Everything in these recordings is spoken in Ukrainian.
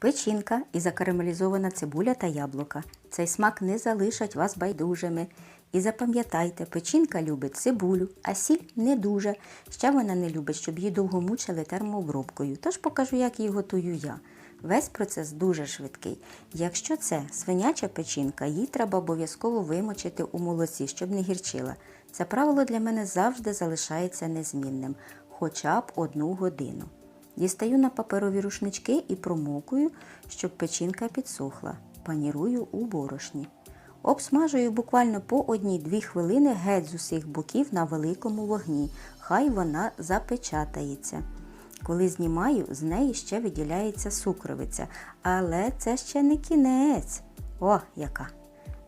Печінка і закарамелізована цибуля та яблука. Цей смак не залишать вас байдужими. І запам'ятайте, печінка любить цибулю, а сіль не дуже. Ще вона не любить, щоб її довго мучили термообробкою. Тож покажу, як її готую я. Весь процес дуже швидкий. Якщо це свиняча печінка, її треба обов'язково вимочити у молоці, щоб не гірчила. Це правило для мене завжди залишається незмінним, хоча б одну годину. Дістаю на паперові рушнички і промокую, щоб печінка підсохла. Панірую у борошні. Обсмажую буквально по 1-2 хвилини геть з усіх боків на великому вогні. Хай вона запечатається. Коли знімаю, з неї ще виділяється сукровиця. Але це ще не кінець. О, яка!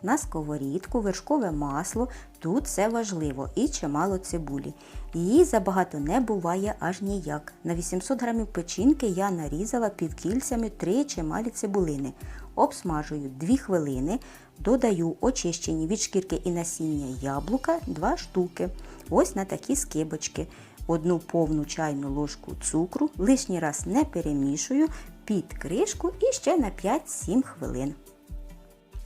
На сковорідку, вершкове масло, тут все важливо і чимало цибулі. Її забагато не буває аж ніяк. На 800 грамів печінки я нарізала півкільцями три чималі цибулини. Обсмажую 2 хвилини, додаю очищені від шкірки і насіння яблука 2 штуки. Ось на такі скибочки. Одну повну чайну ложку цукру, лишній раз не перемішую, під кришку і ще на 5-7 хвилин.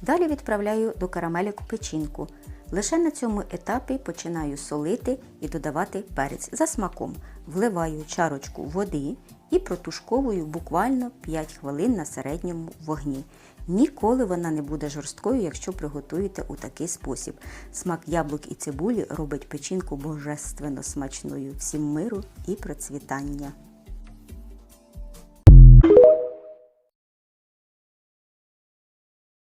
Далі відправляю до карамеліку печінку. Лише на цьому етапі починаю солити і додавати перець за смаком. Вливаю чарочку води і протушковую буквально 5 хвилин на середньому вогні. Ніколи вона не буде жорсткою, якщо приготуєте у такий спосіб. Смак яблук і цибулі робить печінку божественно смачною. Всім миру і процвітання!